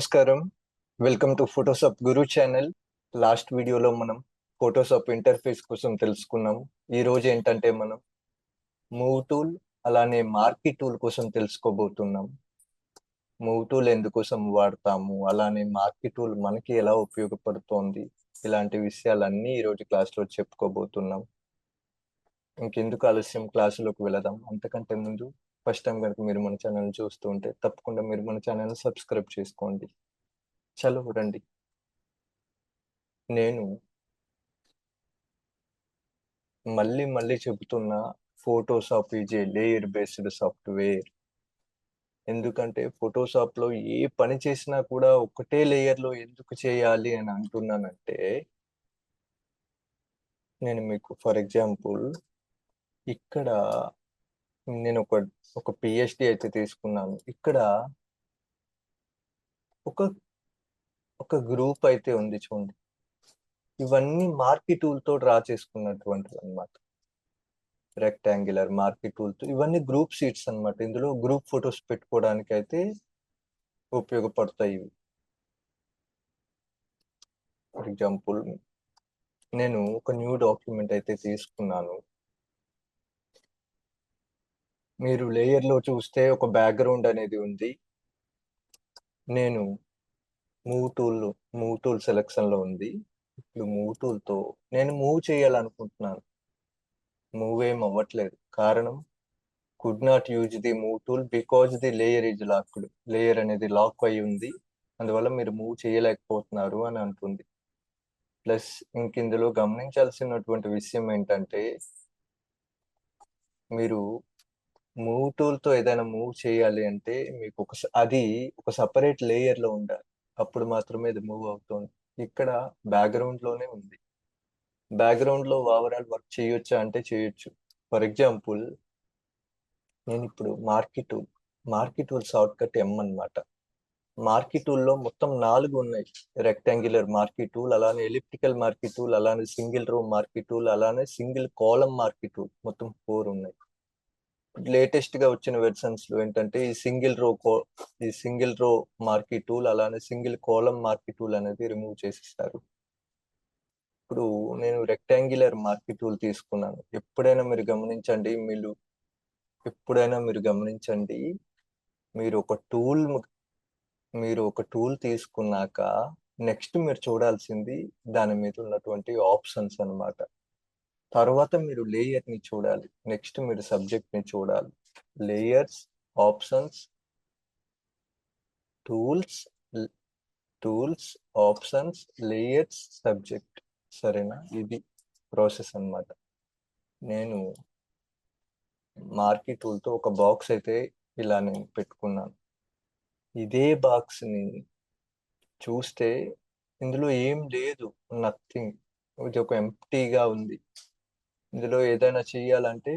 నమస్కారం. Welcome to Photoshop guru channel last వీడియోలో మనం ఫోటోషాప్ ఇంటర్ఫేస్ కోసం తెలుసుకున్నాం. ఈ రోజు ఏంటంటే మనం మూవ్ టూల్ అలానే మార్కీ టూల్ కోసం తెలుసుకోబోతున్నాం. మూవ్ టూల్ ఎందుకోసం వాడతాము? అలానే మార్కీ టూల్ మనకి ఎలా ఉపయోగపడుతోంది? ఇలాంటి విషయాలన్నీ ఈ రోజు క్లాస్లో చెప్పుకోబోతున్నాం. ఇంకెందుకు ఆలస్యం? క్లాసులోకి వెళదాం. అంతకంటే ముందు ఫస్ట్ టైం కనుక మీరు మన ఛానల్ చూస్తూ ఉంటే తప్పకుండా మీరు మన ఛానల్ సబ్స్క్రైబ్ చేసుకోండి. చలో రండి. నేను మళ్ళీ మళ్ళీ చెబుతున్న Photoshop is a layer based software. ఎందుకంటే ఫోటోషాప్లో ఏ పని చేసినా కూడా ఒకటే లేయర్లో ఎందుకు చేయాలి అని అంటున్నానంటే నేను మీకు ఫర్ ఎగ్జాంపుల్ ఇక్కడ నేను ఒక ఒక పిహెచ్డి అయితే తీసుకున్నాను. ఇక్కడ ఒక ఒక గ్రూప్ అయితే ఉంది చూడండి. ఇవన్నీ మార్కీ టూల్తో డ్రా చేసుకున్నటువంటివి అనమాట రెక్టాంగులర్ మార్కీ టూల్తో ఇవన్నీ గ్రూప్ షీట్స్ అన్నమాట. ఇందులో గ్రూప్ ఫొటోస్ పెట్టుకోవడానికి అయితే ఉపయోగపడతాయి ఇవి. ఫర్ ఎగ్జాంపుల్ నేను ఒక న్యూ డాక్యుమెంట్ అయితే తీసుకున్నాను. మీరు లేయర్లో చూస్తే ఒక బ్యాక్గ్రౌండ్ అనేది ఉంది. నేను మూవ్ టూల్ మూవ్ టూల్ సెలెక్షన్లో ఉంది. ఇప్పుడు మూవ్ టూల్తో నేను మూవ్ చేయాలనుకుంటున్నాను. మూవ్ ఏం అవ్వట్లేదు. కారణం could not use the move tool because the layer is locked layer అనేది లాక్ అయి ఉంది. అందువల్ల మీరు మూవ్ చేయలేకపోతున్నారు అని అంటుంది. ప్లస్ ఇంక ఇందులో గమనించాల్సినటువంటి విషయం ఏంటంటే మీరు మూవ్ టూల్తో ఏదైనా మూవ్ చేయాలి అంటే మీకు ఒక స- అది ఒక సపరేట్ లేయర్లో ఉండాలి. అప్పుడు మాత్రమే అది మూవ్ అవుతుంది. ఇక్కడ బ్యాక్గ్రౌండ్లోనే ఉంది. బ్యాక్గ్రౌండ్లో ఓవరాల్ వర్క్ చేయొచ్చా అంటే చేయొచ్చు. ఫర్ ఎగ్జాంపుల్ నేను ఇప్పుడు market tool market tool shortcut M అన్నమాట. మార్కెట్ టూల్లో మొత్తం నాలుగు ఉన్నాయి. రెక్టాంగులర్ మార్కెట్ టూల్ అలానే ఎలిప్టికల్ మార్కెట్ టూల్ అలానే సింగిల్ రో మార్కెట్ టూల్ అలానే సింగిల్ కాలం మార్కెట్ టూల్ మొత్తం ఫోర్ ఉన్నాయి. లేటెస్ట్గా వచ్చిన వెర్షన్స్లో ఏంటంటే ఈ సింగిల్ రో ఈ సింగిల్ రో మార్కీ టూల్ అలానే సింగిల్ కాలం మార్కీ టూల్ అనేది రిమూవ్ చేసిస్తారు. ఇప్పుడు నేను రెక్టాంగులర్ మార్కీ టూల్ తీసుకున్నాను. ఎప్పుడైనా మీరు గమనించండి మీరు ఎప్పుడైనా మీరు గమనించండి మీరు ఒక టూల్ మీరు ఒక టూల్ తీసుకున్నాక నెక్స్ట్ మీరు చూడాల్సింది దాని మీద ఉన్నటువంటి ఆప్షన్స్ అన్నమాట. తర్వాత మీరు లేయర్ని చూడాలి. నెక్స్ట్ మీరు సబ్జెక్ట్ని చూడాలి. Layers options tools tools options layers subject సరేనా? ఇది ప్రాసెస్ అన్నమాట. నేను మార్కీ టూల్తో ఒక బాక్స్ అయితే ఇలా నేను పెట్టుకున్నాను. ఇదే బాక్స్ని చూస్తే ఇందులో ఏం లేదు. నథింగ్ ఇది ఒక ఎంప్టీగా ఉంది. ఇందులో ఏదైనా చేయాలంటే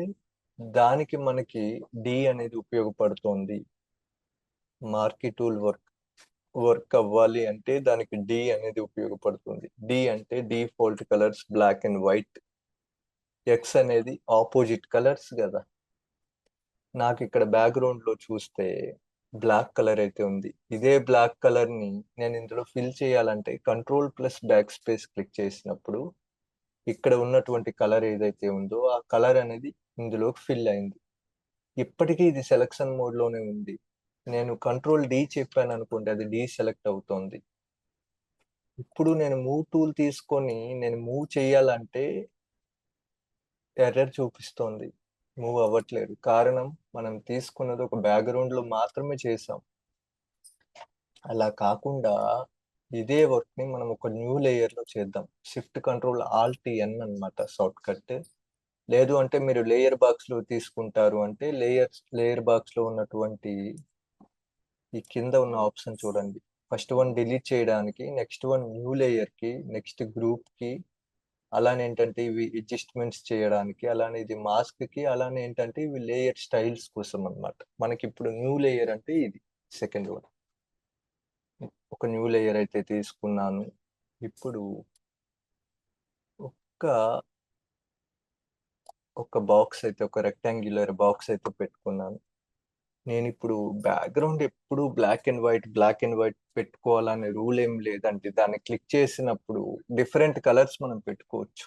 దానికి మనకి డి అనేది ఉపయోగపడుతుంది. మార్కీ టూల్ వర్క్ వర్క్ అవ్వాలి అంటే దానికి డి అనేది ఉపయోగపడుతుంది. డి అంటే default colours black and white. X అనేది ఆపోజిట్ కలర్స్ కదా. నాకు ఇక్కడ బ్యాక్గ్రౌండ్లో చూస్తే బ్లాక్ కలర్ అయితే ఉంది. ఇదే బ్లాక్ కలర్ని నేను ఇందులో ఫిల్ చేయాలంటే control plus backspace click చేసినప్పుడు ఇక్కడ ఉన్నటువంటి కలర్ ఏదైతే ఉందో ఆ కలర్ అనేది ఇందులోకి ఫిల్ అయింది. ఇప్పటికీ ఇది సెలక్షన్ మోడ్లోనే ఉంది. నేను కంట్రోల్ డి చెప్పాను అనుకోండి అది డి సెలెక్ట్ అవుతోంది. ఇప్పుడు నేను మూవ్ టూల్ తీసుకొని నేను మూవ్ చేయాలంటే ఎర్రర్ చూపిస్తోంది. మూవ్ అవ్వట్లేదు. కారణం మనం తీసుకున్నది ఒక బ్యాక్గ్రౌండ్లో మాత్రమే చేసాం అలా కాకుండా ఇదే వర్క్ని మనం ఒక న్యూ లేయర్లో చేద్దాం. షిఫ్ట్ కంట్రోల్ ఆల్ట్ ఎన్ అన్నమాట షార్ట్ కట్. లేదు అంటే మీరు లేయర్ బాక్స్లో తీసుకుంటారు అంటే లేయర్ లేయర్ బాక్స్లో ఉన్నటువంటి ఈ కింద ఉన్న ఆప్షన్ చూడండి. ఫస్ట్ వన్ డిలీట్ చేయడానికి నెక్స్ట్ వన్ న్యూ లేయర్కి నెక్స్ట్ గ్రూప్కి అలానే ఏంటంటే ఇవి అడ్జస్ట్మెంట్స్ చేయడానికి అలానే ఇది మాస్క్కి అలానే ఏంటంటే ఇవి లేయర్ స్టైల్స్ కోసం అన్నమాట. మనకి ఇప్పుడు న్యూ లేయర్ అంటే ఇది సెకండ్ వన్. ఒక న్యూ లేయర్ అయితే తీసుకున్నాను. ఇప్పుడు ఒక్క ఒక బాక్స్ అయితే ఒక రెక్టాంగులర్ బాక్స్ అయితే పెట్టుకున్నాను. నేను ఇప్పుడు బ్యాక్గ్రౌండ్ ఎప్పుడు black and white black and white పెట్టుకోవాలనే rule ఏం లేదంటే దాన్ని క్లిక్ చేసినప్పుడు డిఫరెంట్ కలర్స్ మనం పెట్టుకోవచ్చు.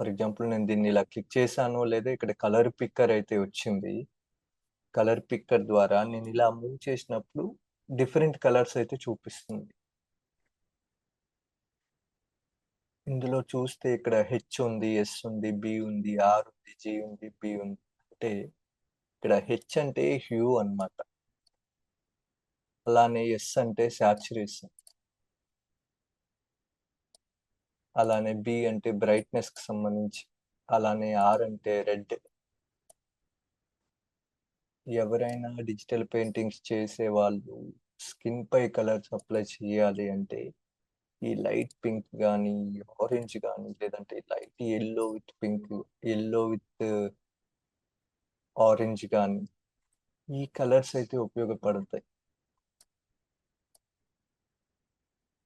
ఫర్ ఎగ్జాంపుల్ నేను దీన్ని ఇలా క్లిక్ చేశాను లేదా ఇక్కడ కలర్ పిక్కర్ అయితే వచ్చింది. కలర్ పిక్కర్ ద్వారా నేను ఇలా మూవ్ చేసినప్పుడు డిఫరెంట్ కలర్స్ అయితే చూపిస్తుంది. ఇందులో చూస్తే ఇక్కడ హెచ్ ఉంది ఎస్ ఉంది బి ఉంది ఆర్ ఉంది జి ఉంది బి ఉంది. అంటే ఇక్కడ హెచ్ అంటే హ్యూ అన్నమాట. అలానే ఎస్ అంటే సాచురేషన్ అలానే బి అంటే బ్రైట్నెస్కి సంబంధించి అలానే ఆర్ అంటే రెడ్ ఎవరైనా డిజిటల్ పెయింటింగ్స్ చేసే వాళ్ళు స్కిన్ పై కలర్స్ అప్లై చేయాలి అంటే ఈ లైట్ పింక్ కానీ ఆరెంజ్ కానీ లేదంటే light yellow with pink yellow with orange కానీ ఈ కలర్స్ అయితే ఉపయోగపడతాయి.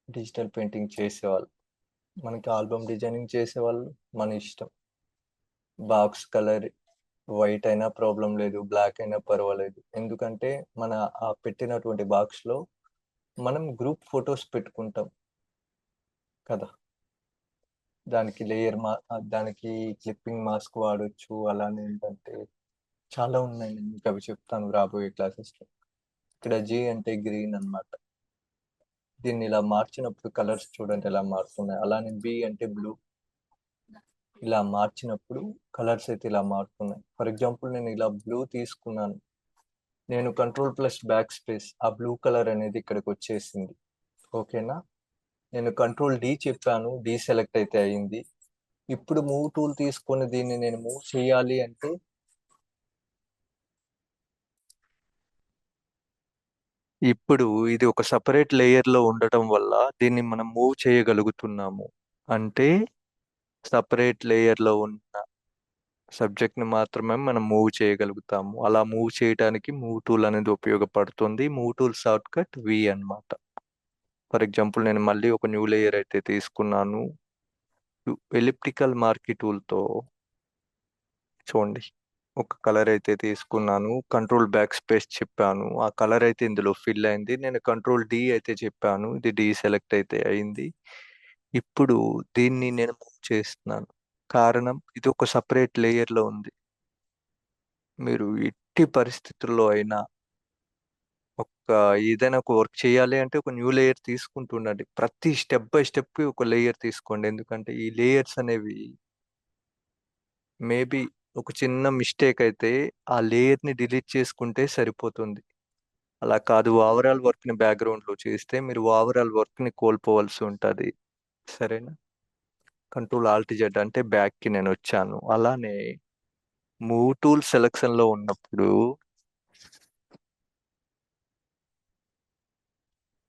డిజిటల్ పెయింటింగ్ చేసేవాళ్ళు మనకి ఆల్బమ్ డిజైనింగ్ చేసేవాళ్ళు మన ఇష్టం. బాక్స్ కలర్ వైట్ అయినా ప్రాబ్లం లేదు బ్లాక్ అయినా పర్వాలేదు. ఎందుకంటే మన ఆ పెట్టినటువంటి బాక్స్లో మనం గ్రూప్ ఫొటోస్ పెట్టుకుంటాం కదా. దానికి లేయర్ మా దానికి క్లిప్పింగ్ మాస్క్ వాడొచ్చు అలానే ఏంటంటే చాలా ఉన్నాయి. నేను మీకు అవి చెప్తాను రాబోయే క్లాసెస్లో ఇక్కడ జీ అంటే గ్రీన్ అన్నమాట. దీన్ని ఇలా మార్చినప్పుడు కలర్స్ చూడండి ఎలా మారుతున్నాయి. అలానే బి అంటే బ్లూ ఇలా మార్చినప్పుడు కలర్స్ అయితే ఇలా మారుతున్నాయి. ఫర్ ఎగ్జాంపుల్ నేను ఇలా బ్లూ తీసుకున్నాను. నేను కంట్రోల్ ప్లస్ బ్యాక్ స్పేస్ ఆ బ్లూ కలర్ అనేది ఇక్కడికి వచ్చేసింది. ఓకేనా? నేను కంట్రోల్ డి చెప్పాను. డి సెలెక్ట్ అయితే అయింది. ఇప్పుడు మూవ్ టూల్ తీసుకొని దీన్ని నేను మూవ్ చేయాలి అంటే ఇప్పుడు ఇది ఒక సపరేట్ లేయర్లో ఉండటం వల్ల దీన్ని మనం మూవ్ చేయగలుగుతున్నాము. అంటే సపరేట్ లేయర్లో ఉన్న సబ్జెక్ట్ని మాత్రమే మనం మూవ్ చేయగలుగుతాము. అలా మూవ్ చేయడానికి మూవ్ టూల్ అనేది ఉపయోగపడుతుంది. Move tool shortcut V అన్నమాట. ఫర్ ఎగ్జాంపుల్ నేను మళ్ళీ ఒక న్యూ లేయర్ అయితే తీసుకున్నాను. ఎలిప్టికల్ మార్కీ టూల్తో చూడండి. ఒక కలర్ అయితే తీసుకున్నాను. కంట్రోల్ బ్యాక్ స్పేస్ చెప్పాను. ఆ కలర్ అయితే ఇందులో ఫిల్ అయింది. నేను కంట్రోల్ డి అయితే చెప్పాను. ఇది డి సెలెక్ట్ అయితే అయింది. ఇప్పుడు దీన్ని నేను మూవ్ చేస్తున్నాను. కారణం ఇది ఒక సపరేట్ లేయర్లో ఉంది. మీరు ఎట్టి పరిస్థితుల్లో అయినా ఒక ఏదైనా ఒక వర్క్ చేయాలి అంటే ఒక న్యూ లేయర్ తీసుకుంటుండండి ప్రతి స్టెప్ బై స్టెప్ ఒక లేయర్ తీసుకోండి. ఎందుకంటే ఈ లేయర్స్ అనేవి మేబీ ఒక చిన్న మిస్టేక్ అయితే ఆ లేయర్ని డిలీట్ చేసుకుంటే సరిపోతుంది. అలా కాదు ఓవరాల్ వర్క్ని బ్యాక్గ్రౌండ్లో చేస్తే మీరు ఓవరాల్ వర్క్ని కోల్పోవలసి ఉంటుంది. సరేనా? కంట్రోల్ ఆల్ట్ జెడ్ అంటే బ్యాక్కి నేను వచ్చాను. అలానే మూవ్ టూల్ సెలక్షన్లో ఉన్నప్పుడు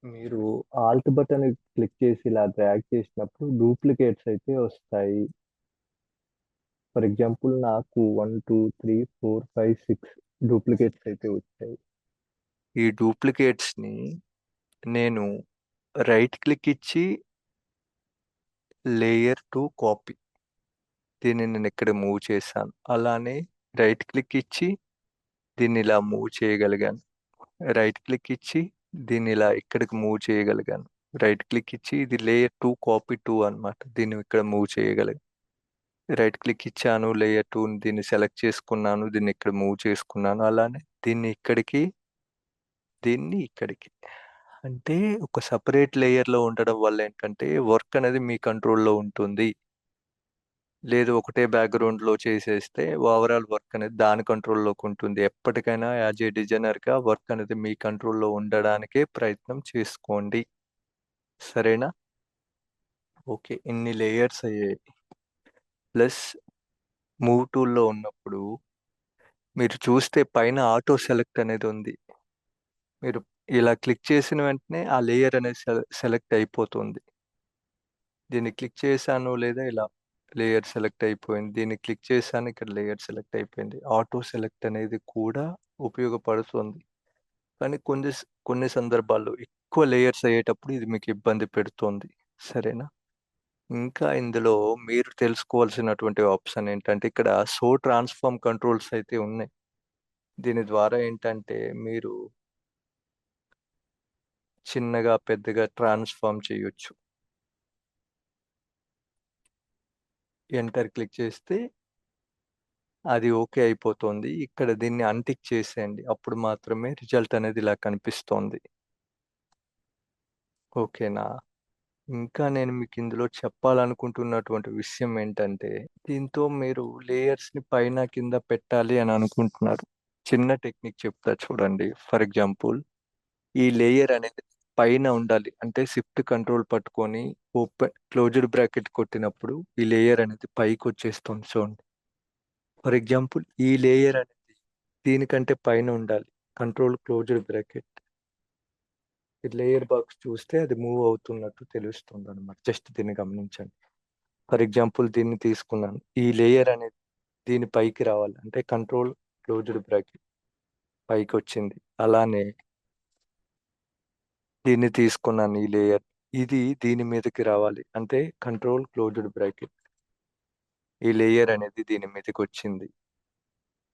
మీరు ఆల్ట్ బటన్ క్లిక్ చేసి ఇలా డ్రాగ్ చేసినప్పుడు డూప్లికేట్స్ అయితే వస్తాయి. ఫర్ ఎగ్జాంపుల్ నాకు one two three four five six duplicates అయితే వచ్చాయి. ఈ డూప్లికేట్స్ని నేను రైట్ క్లిక్ ఇచ్చి లేయర్ టు కాపీ దీన్ని నేను ఇక్కడ మూవ్ చేశాను. అలానే రైట్ క్లిక్ ఇచ్చి దీన్ని ఇలా మూవ్ చేయగలిగాను. రైట్ క్లిక్ ఇచ్చి దీన్ని ఇలా ఇక్కడికి మూవ్ చేయగలిగాను. రైట్ క్లిక్ ఇచ్చి ఇది లేయర్ టూ కాపీ టూ అనమాట దీన్ని ఇక్కడ మూవ్ చేయగలిగాను. రైట్ క్లిక్ ఇచ్చాను లేయర్ టూ దీన్ని సెలెక్ట్ చేసుకున్నాను దీన్ని ఇక్కడ మూవ్ చేసుకున్నాను. అలానే దీన్ని ఇక్కడికి దీన్ని ఇక్కడికి. అంటే ఒక సపరేట్ లేయర్లో ఉండడం వల్ల ఏంటంటే వర్క్ అనేది మీ కంట్రోల్లో ఉంటుంది. లేదు ఒకటే బ్యాక్గ్రౌండ్లో చేసేస్తే ఓవరాల్ వర్క్ అనేది దాని కంట్రోల్లోకి ఉంటుంది. ఎప్పటికైనా యాజ్ ఏ డిజైనర్గా వర్క్ అనేది మీ కంట్రోల్లో ఉండడానికే ప్రయత్నం చేసుకోండి. సరేనా? ఓకే. ఇన్ని లేయర్స్ అయ్యాయి. ప్లస్ మూవ్ టూల్లో ఉన్నప్పుడు మీరు చూస్తే పైన ఆటో సెలెక్ట్ అనేది ఉంది. మీరు ఇలా క్లిక్ చేసిన వెంటనే ఆ లేయర్ అనేది సెలెక్ట్ అయిపోతుంది. దీన్ని క్లిక్ చేశాను లేదా ఇలా లేయర్ సెలెక్ట్ అయిపోయింది దీన్ని క్లిక్ చేశాను ఇక్కడ లేయర్ సెలెక్ట్ అయిపోయింది. ఆటో సెలెక్ట్ అనేది కూడా ఉపయోగపడుతుంది. కానీ కొన్ని కొన్ని సందర్భాల్లో ఎక్కువ లేయర్స్ అయ్యేటప్పుడు ఇది మీకు ఇబ్బంది పెడుతుంది. సరేనా? ఇంకా ఇందులో మీరు తెలుసుకోవాల్సినటువంటి ఆప్షన్ ఏంటంటే ఇక్కడ సో ట్రాన్స్ఫార్మ్ కంట్రోల్స్ అయితే ఉన్నాయి. దీని ద్వారా ఏంటంటే మీరు చిన్నగా పెద్దగా ట్రాన్స్ఫార్మ్ చేయొచ్చు. ఎంటర్ క్లిక్ చేస్తే అది ఓకే అయిపోతుంది. ఇక్కడ దీన్ని అన్టిక్ చేసేయండి. అప్పుడు మాత్రమే రిజల్ట్ అనేది ఇలా కనిపిస్తోంది. ఓకేనా? ఇంకా నేను మీకు ఇందులో చెప్పాలనుకుంటున్నటువంటి విషయం ఏంటంటే దీంతో మీరు లేయర్స్ని పైన కింద పెట్టాలి అని అనుకుంటున్నారు. చిన్న టెక్నిక్ చెప్తా చూడండి. ఫర్ ఎగ్జాంపుల్ ఈ లేయర్ అనేది పైన ఉండాలి. అంటే షిఫ్ట్ కంట్రోల్ పట్టుకొని ఓపెన్ క్లోజ్డ్ బ్రాకెట్ కొట్టినప్పుడు ఈ లేయర్ అనేది పైకి వచ్చేస్తుంది చూడండి. ఫర్ ఎగ్జాంపుల్ ఈ లేయర్ అనేది దీనికంటే పైన ఉండాలి. Control closed bracket. ఈ లేయర్ బాక్స్ చూస్తే అది మూవ్ అవుతున్నట్టు తెలుస్తుంది అనమాట జస్ట్ దీన్ని గమనించండి. ఫర్ ఎగ్జాంపుల్ దీన్ని తీసుకున్నాను. ఈ లేయర్ అనేది దీని పైకి రావాలి. అంటే కంట్రోల్ క్లోజ్డ్ బ్రాకెట్ పైకి వచ్చింది. అలానే దీన్ని తీసుకున్నాను ఈ లేయర్ ఇది దీని మీదకి రావాలి. అంటే కంట్రోల్ క్లోజ్డ్ బ్రాకెట్. ఈ లేయర్ అనేది దీని మీదకి వచ్చింది.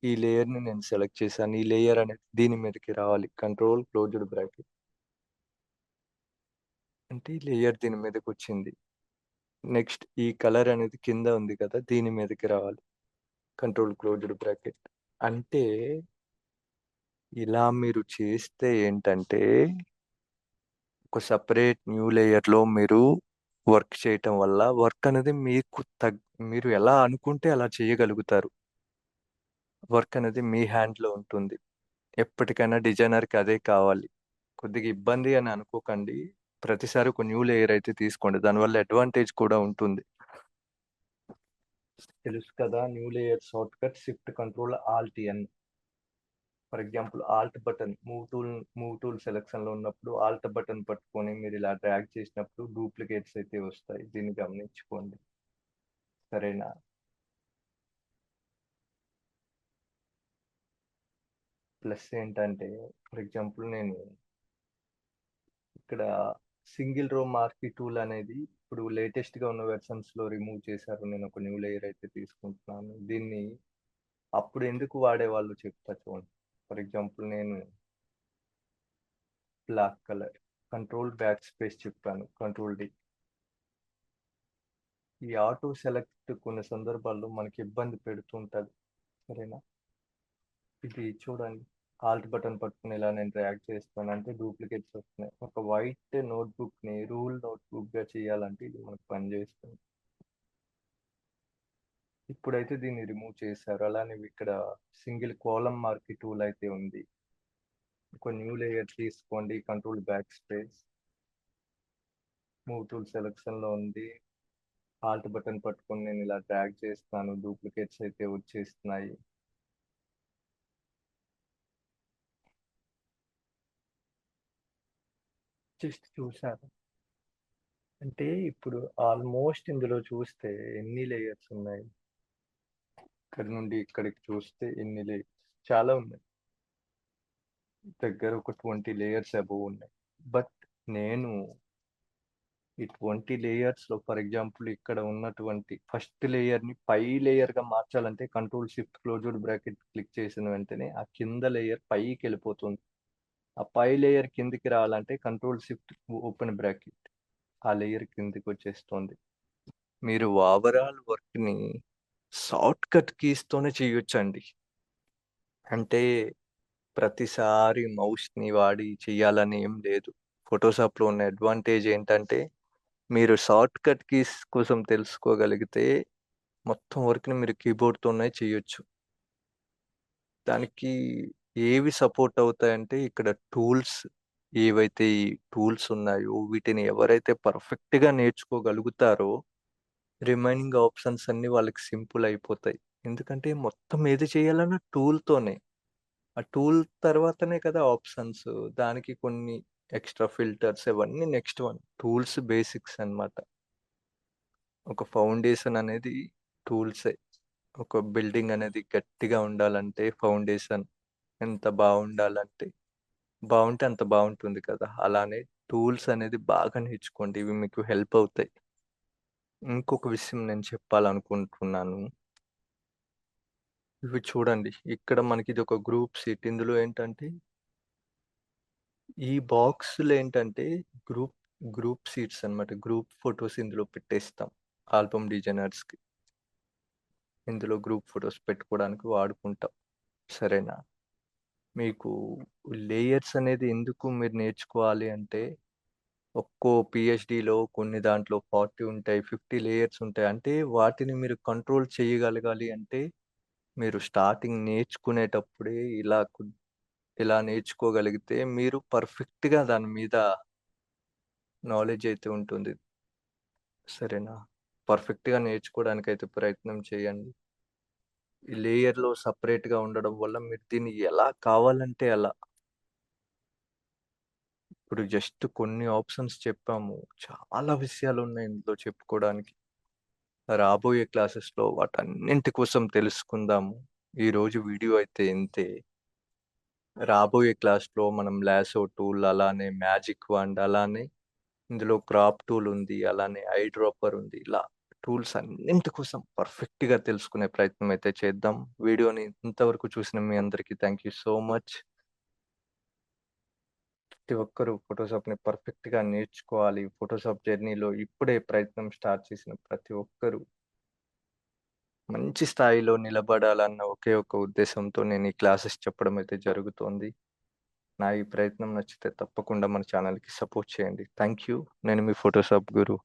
ఈ లేయర్ని నేను సెలెక్ట్ చేశాను. ఈ లేయర్ అనేది దీని మీదకి రావాలి. Control closed bracket. అంటే ఈ లేయర్ దీని మీదకి వచ్చింది. నెక్స్ట్ ఈ కలర్ అనేది కింద ఉంది కదా దీని మీదకి రావాలి. Control closed bracket. అంటే ఇలా మీరు చేస్తే ఏంటంటే ఒక సపరేట్ న్యూ లేయర్లో మీరు వర్క్ చేయటం వల్ల వర్క్ అనేది మీకు తగ్ మీరు ఎలా అనుకుంటే అలా చేయగలుగుతారు. వర్క్ అనేది మీ హ్యాండ్లో ఉంటుంది. ఎప్పటికైనా డిజైనర్కి అదే కావాలి. కొద్దిగా ఇబ్బంది అని అనుకోకండి. ప్రతిసారి ఒక న్యూ లేయర్ అయితే తీసుకోండి. దానివల్ల అడ్వాంటేజ్ కూడా ఉంటుంది. తెలుసు కదా new layer shortcut shift control alt N for example alt button move tool move tool సెలెక్షన్లో ఉన్నప్పుడు ఆల్ట్ బటన్ పట్టుకొని మీరు ఇలా డ్రాగ్ చేసినప్పుడు డూప్లికేట్స్ అయితే వస్తాయి. దీన్ని గమనించుకోండి. సరేనా? ప్లస్ ఏంటంటే ఫర్ ఎగ్జాంపుల్ నేను ఇక్కడ సింగిల్ రో మార్కీ టూల్ అనేది ఇప్పుడు లేటెస్ట్గా ఉన్న వెర్షన్స్లో రిమూవ్ చేశారు. నేను ఒక న్యూ లేయర్ అయితే తీసుకుంటున్నాను. దీన్ని అప్పుడు ఎందుకు వాడేవాళ్ళు చెప్తా చూడండి. ఫర్ ఎగ్జాంపుల్ నేను black colour control backspace చెప్పాను కంట్రోల్ డి ఈ ఆటో సెలెక్ట్ కొన్ని సందర్భాల్లో మనకి ఇబ్బంది పెడుతుంటది సరేనా? ఇది చూడండి ఆల్ట్ బటన్ పట్టుకుని ఇలా నేను డ్రాగ్ చేస్తాను అంటే డూప్లికేట్స్ వస్తున్నాయి. ఒక వైట్ నోట్బుక్ని రూల్ నోట్బుక్గా చేయాలంటే ఇది మనకు పనిచేస్తుంది. ఇప్పుడైతే దీన్ని రిమూవ్ చేశారు. అలానే ఇక్కడ సింగిల్ కాలం మార్కి టూల్ అయితే ఉంది. ఒక న్యూ లేయర్ తీసుకోండి. Control backspace. మూవ్ టూల్ సెలక్షన్లో ఉంది. ఆల్ట్ బటన్ పట్టుకొని నేను ఇలా ట్రాక్ చేస్తాను. డూప్లికేట్స్ అయితే వచ్చేస్తున్నాయి. జస్ట్ చూసారు అంటే ఇప్పుడు ఆల్మోస్ట్ ఇందులో చూస్తే ఎన్ని లేయర్స్ ఉన్నాయి? ఇక్కడ నుండి ఇక్కడికి చూస్తే ఎన్ని లేయర్స్ చాలా ఉన్నాయి. దగ్గర ఒక ట్వంటీ లేయర్స్ అబోవ్ ఉన్నాయి. బట్ నేను ఈ ట్వంటీ లేయర్స్లో ఫర్ ఎగ్జాంపుల్ ఇక్కడ ఉన్నటువంటి ఫస్ట్ లేయర్ని పై లేయర్గా మార్చాలంటే control shift closed bracket click చేసిన వెంటనే ఆ కింద లేయర్ పైకి వెళ్ళిపోతుంది. ఆ పై లేయర్ కిందికి రావాలంటే కంట్రోల్ షిఫ్ట్ ఓపెన్ బ్రాకెట్. ఆ లేయర్ కిందికి వచ్చేస్తుంది. మీరు ఓవరాల్ వర్క్ని షార్ట్ కట్ కీస్ తోనే చేయొచ్చండి అంటే ప్రతిసారి మౌస్ని వాడి చేయాలని ఏం లేదు. ఫోటోషాప్లో ఉన్న అడ్వాంటేజ్ ఏంటంటే మీరు షార్ట్ కట్ కీస్ కోసం తెలుసుకోగలిగితే మొత్తం వర్క్ని మీరు కీబోర్డ్తోనే చేయొచ్చు దానికి ఏవి సపోర్ట్ అవుతాయంటే ఇక్కడ టూల్స్ ఏవైతే ఈ టూల్స్ ఉన్నాయో వీటిని ఎవరైతే పర్ఫెక్ట్గా నేర్చుకోగలుగుతారో రిమైనింగ్ ఆప్షన్స్ అన్ని వాళ్ళకి సింపుల్ అయిపోతాయి. ఎందుకంటే మొత్తం ఏది చేయాలన్నా టూల్ తోనే. ఆ టూల్ తర్వాతనే కదా ఆప్షన్స్. దానికి కొన్ని ఎక్స్ట్రా ఫిల్టర్స్ ఇవన్నీ నెక్స్ట్ వన్. టూల్స్ బేసిక్స్ అన్నమాట. ఒక ఫౌండేషన్ అనేది టూల్సే. ఒక బిల్డింగ్ అనేది గట్టిగా ఉండాలంటే ఫౌండేషన్ ఎంత బాగుండాలంటే. బాగుంటే అంత బాగుంటుంది కదా. అలానే టూల్స్ అనేది బాగా నేర్చుకోండి. ఇవి మీకు హెల్ప్ అవుతాయి. ఇంకొక విషయం నేను చెప్పాలనుకుంటున్నాను. ఇవి చూడండి. ఇక్కడ మనకి ఇది ఒక గ్రూప్ సీట్. ఇందులో ఏంటంటే ఈ బాక్స్లో ఏంటంటే గ్రూప్ గ్రూప్ సీట్స్ అన్నమాట. గ్రూప్ ఫొటోస్ ఇందులో పెట్టేస్తాం. ఆల్బమ్ డిజైనర్స్కి. ఇందులో గ్రూప్ ఫొటోస్ పెట్టుకోవడానికి వాడుకుంటాం. సరేనా? మీకు లేయర్స్ అనేది ఎందుకు మీరు నేర్చుకోవాలి అంటే ఒక్కో పిహెచ్డిలో కొన్ని దాంట్లో ఫార్టీ ఉంటాయి ఫిఫ్టీ లేయర్స్ ఉంటాయి. అంటే వాటిని మీరు కంట్రోల్ చేయగలగాలి అంటే మీరు స్టార్టింగ్ నేర్చుకునేటప్పుడే ఇలా ఇలా నేర్చుకోగలిగితే మీరు పర్ఫెక్ట్గా దాని మీద నాలెడ్జ్ అయితే ఉంటుంది. సరేనా? పర్ఫెక్ట్గా నేర్చుకోవడానికి అయితే ప్రయత్నం చేయండి. ఈ లేయర్లో సపరేట్గా ఉండడం వల్ల మీరు దీన్ని ఎలా కావాలంటే అలా ఇప్పుడు జస్ట్ కొన్ని ఆప్షన్స్ చెప్పాము. చాలా విషయాలు ఉన్నాయి ఇందులో చెప్పుకోవడానికి. రాబోయే క్లాసెస్లో వాటన్నింటి కోసం తెలుసుకుందాము. ఈరోజు వీడియో అయితే ఇంతే. రాబోయే క్లాస్లో మనం లాసో టూల్ అలానే మ్యాజిక్ వాండ్ అలానే ఇందులో క్రాప్ టూల్ ఉంది అలానే ఐ డ్రాపర్ ఉంది. ఇలా టూల్స్ అన్నింటి కోసం పర్ఫెక్ట్గా తెలుసుకునే ప్రయత్నం అయితే చేద్దాం. వీడియోని ఇంతవరకు చూసిన మీ అందరికీ థ్యాంక్ యూ సో మచ్. ప్రతి ఒక్కరూ ఫోటోషాప్ని పర్ఫెక్ట్గా నేర్చుకోవాలి. ఫోటోషాప్ జర్నీలో ఇప్పుడే ప్రయత్నం స్టార్ట్ చేసిన ప్రతి ఒక్కరూ మంచి స్థాయిలో నిలబడాలన్న ఒకే ఒక ఉద్దేశంతో నేను ఈ క్లాసెస్ చెప్పడం అయితే జరుగుతోంది. నా ఈ ప్రయత్నం నచ్చితే తప్పకుండా మన ఛానల్కి సపోర్ట్ చేయండి. థ్యాంక్ యూ నేను మీ ఫోటోషాప్ గురు